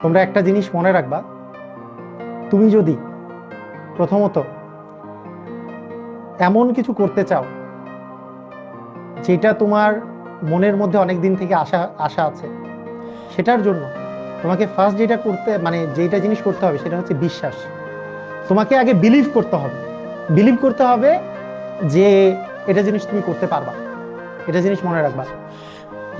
তোমরা একটা জিনিস মনে রাখবা। তুমি যদি প্রথমত এমন কিছু করতে চাও, যেটা তোমার মনের মধ্যে অনেক দিন থেকে আশা আশা আছে, সেটার জন্য তোমাকে ফার্স্ট যেটা করতে মানে যেটা জিনিস করতে হবে, সেটা হচ্ছে বিশ্বাস। তোমাকে আগে বিলিভ করতে হবে। বিলিভ করতে হবে যে এটা জিনিস তুমি করতে পারবা। এটা জিনিস মনে রাখবা।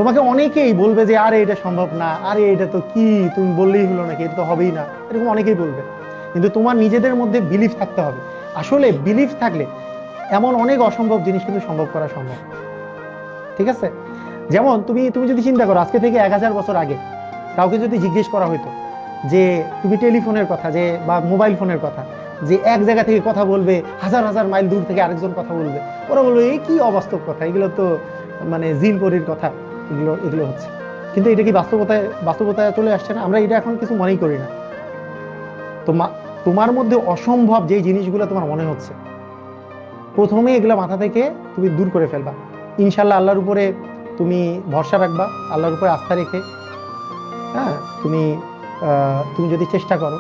তোমাকে অনেকেই বলবে যে, আরে, এটা সম্ভব না। আরে, এটা তো কি? তুমি বললেই হলো নাকি? এটা তো হবেই না। এরকম অনেকেই বলবে। কিন্তু তোমার নিজেদের মধ্যে বিলিভ থাকতে হবে। আসলে বিলিভ থাকলে এমন অনেক অসম্ভব জিনিস কিন্তু সম্ভব করা সম্ভব। ঠিক আছে? যেমন তুমি তুমি যদি চিন্তা করো, আজকে থেকে এক হাজার বছর আগে কাউকে যদি জিজ্ঞেস করা হতো যে, তুমি টেলিফোনের কথা, যে, বা মোবাইল ফোনের কথা, যে, এক জায়গা থেকে কথা বলবে, হাজার হাজার মাইল দূর থেকে আরেকজন কথা বলবে? ওরা বলবে এই কি অবাস্তব কথা? এগুলো তো মানে জিন পরির কথা। এগুলো এগুলো হচ্ছে। কিন্তু এটা কি বাস্তবতায় বাস্তবতায় চলে আসছে না? আমরা এটা এখন কিছু মনেই করি না। তোমা, তোমার মধ্যে অসম্ভব যেই জিনিসগুলো তোমার মনে হচ্ছে প্রথমে এগুলো মাথা থেকে তুমি দূর করে ফেলবা। ইনশাল্লাহ আল্লাহর উপরে তুমি ভরসা রাখবা, আল্লাহর উপরে আস্থা রেখে হ্যাঁ তুমি তুমি যদি চেষ্টা করো,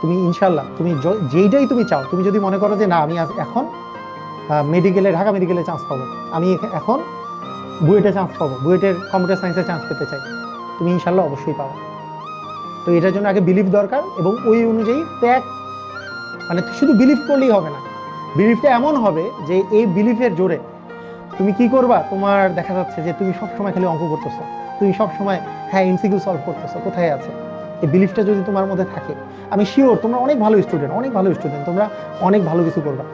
তুমি ইনশাল্লাহ তুমি যেইটাই তুমি চাও, তুমি যদি মনে করো যে না, আমি এখন মেডিকেলে ঢাকা মেডিকেলে চান্স পাবো। আমি এখন বুয়েটে চান্স পাবো, বুয়েটের কম্পিউটার সায়েন্সে চান্স পেতে চাই। তুমি ইনশাল্লাহ অবশ্যই পাবো। তো এটার জন্য আগে বিলিভ দরকার এবং ওই অনুযায়ী ত্যাগ। মানে শুধু বিলিভ করলেই হবে না। বিলিফটা এমন হবে যে এই বিলিফের জোরে তুমি কি করবা? তোমার দেখা যাচ্ছে যে তুমি সবসময় খালি অঙ্ক করতেছো। তুমি সবসময় হ্যাঁ এমসিকিউ সলভ করতেছো, কোথায় আছে? এই বিলিফটা যদি তোমার মধ্যে থাকে, আমি শিওর তোমরা অনেক ভালো স্টুডেন্ট অনেক ভালো স্টুডেন্ট তোমরা অনেক ভালো কিছু করবা।